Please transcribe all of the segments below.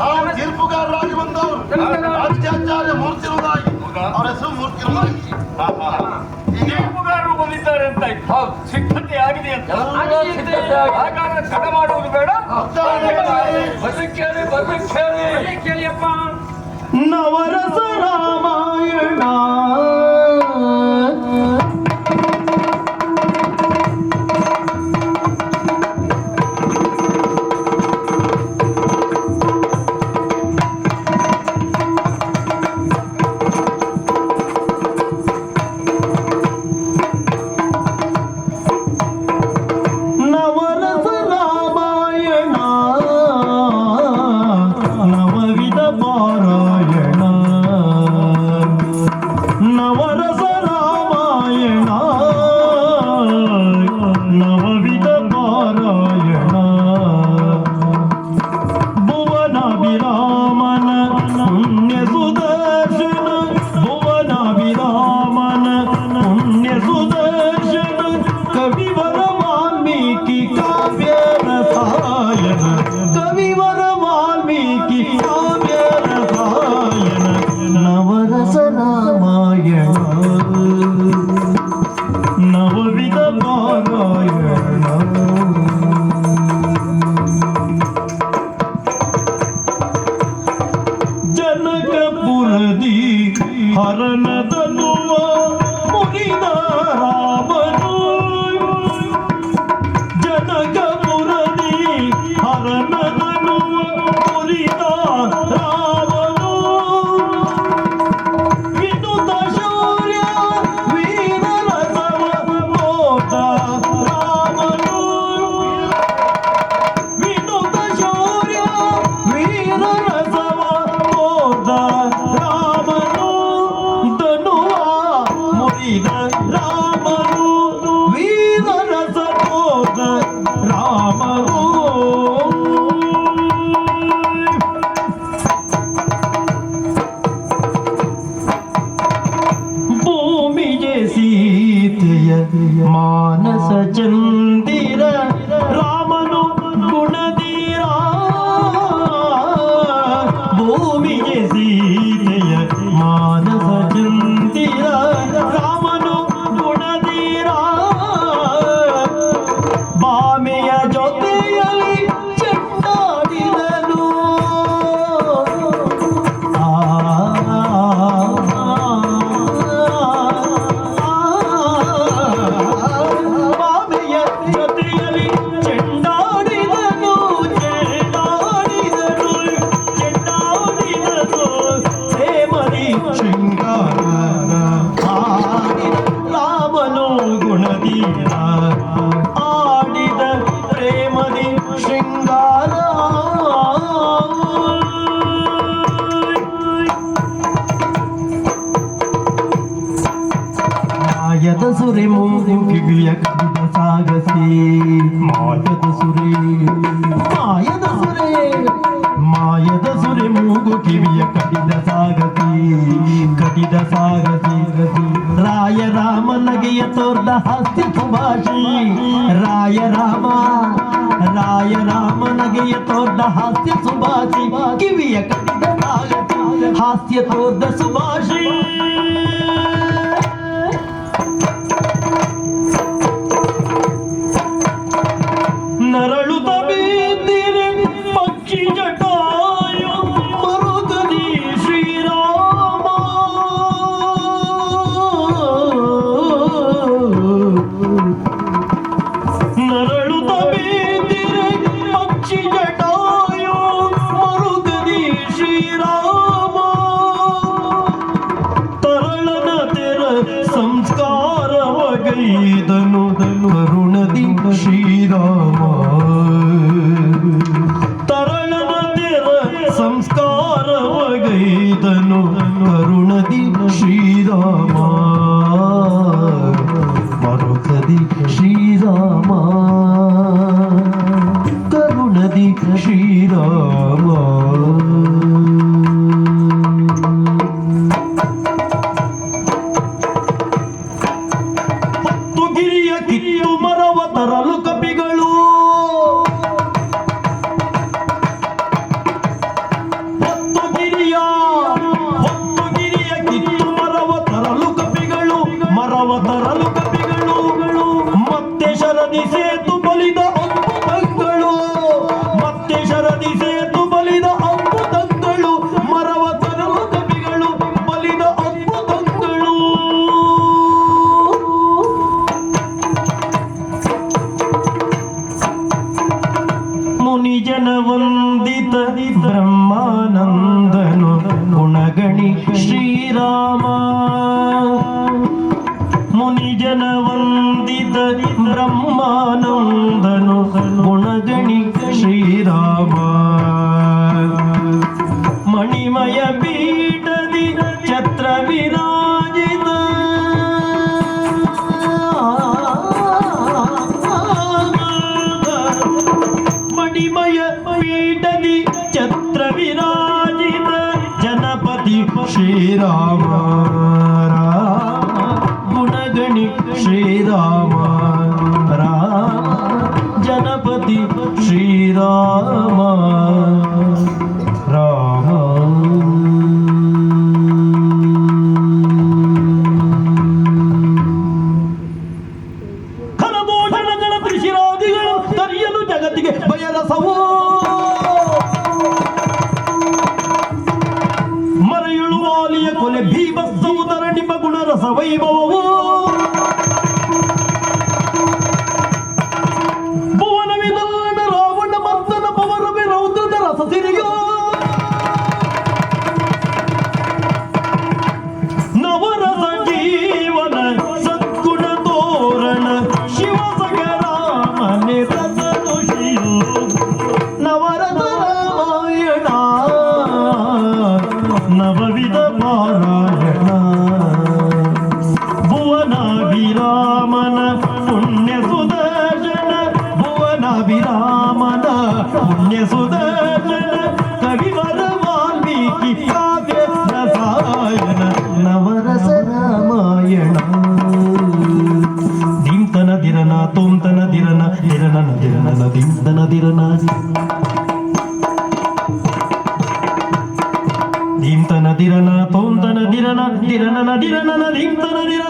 ನಾವು ತೀರ್ಪುಗಾರರಾಗಿ ಬಂದವರು. ರಾಜ್ಯಾಚಾರ್ಯ ಮೂರ್ತಿ ಅವರ ಹೆಸರು ಮೂರ್ತಿ ತೀರ್ಪುಗಾರರು ಬಂದಿದ್ದಾರೆ ಅಂತ ಸಿದ್ಧತೆ ಆಗಿದೆ ಅಂತ. ಹಾಗಾದ್ರೆ ತಡ ಮಾಡುವುದು ಬೇಡ. ಬದುಕೇಳಿ ಬದುಕೇಳಿ ಕೇಳಿಯಪ್ಪ ನವರಸ করো ಹಾಗೆಯ ತೋರ್ದ ಹಾಸ್ಯ ಸುಭಾಷಿ ಕಿವಿಯ ಕಡಿದ ಹಾಸ್ಯ ತೋರ್ದ ಸುಭಾಷಿ ಉದ್ಧಾರವಗೈದನು ವರುಣದಿ ಶ್ರೀರಾಮ ತರಣನದಿರ ಸಂಸ್ಕಾರವಗೈದನು ವರುಣದಿ ಶ್ರೀರಾಮ ಮರುಕದಿ ಶ್ರೀರಾಮ ಕರುಣದಿ ಶ್ರೀರಾಮ ಮುನಿಜನ ವಂದಿತ ಬ್ರಹ್ಮಾನಂದನು ಗುಣಗಣಿ ಶ್ರೀರಾಮ ಮಣಿಮಯ ಪೀಠದಿ ಛತ್ರ ವಿರಾಜಿತ ಮಣಿಮಯ ಪೀಠದಿ ಛತ್ರ ವಿರಾಜಿತ ಜನಪತಿ ಶ್ರೀರಾಮ ಲಿಯ ಕೊಲೆ ಭೀಮ ಸೌದರ ನಿಮ ಗುಣರಸ ವೈಭವವು அபிராமனா புண்ணிய சுதர்ணன கவிவர வால்மீகி காவிய ரசாயன நவரச ராமாயண தீந்தன திரன தோம் தன திரன திரன திரன தீந்தன திரன தீந்தன திரன தோம் தன திரன திரன திரன தீந்தன திரன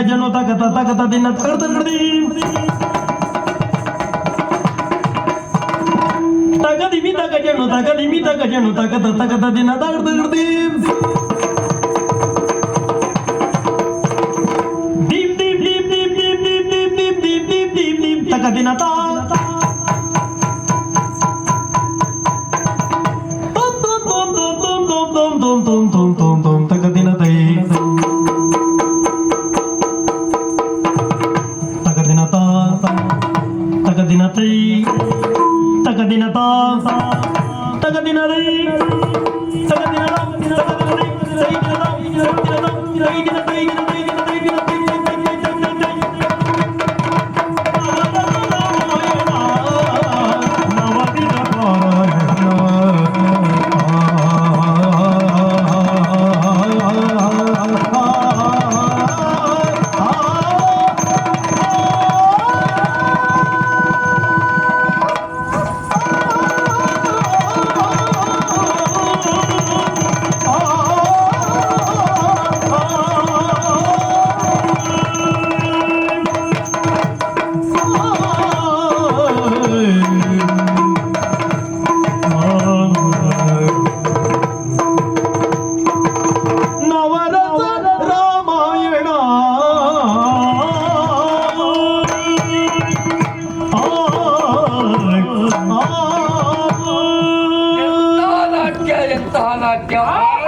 ದಿಮಿ ತಕ ಜಣು ತಕ ತ ತಕ ತ ದಿನ ತಕ ತಗಡಿ ತಕ ದಿಮಿ ತಕ ಜಣು ತಕ ದಿಮಿ ತಕ ಜಣು ತಕ ತ ತಕ ತ ದಿನ ತಕ ತಗಡಿ ದೀಪ್ ದೀಪ್ ದೀಪ್ ದೀಪ್ ದೀಪ್ ದೀಪ್ ದೀಪ್ ದೀಪ್ ದೀಪ್ ದೀಪ್ ದೀಪ್ ದೀಪ್ ತಕ ದಿನ ತಾ Tom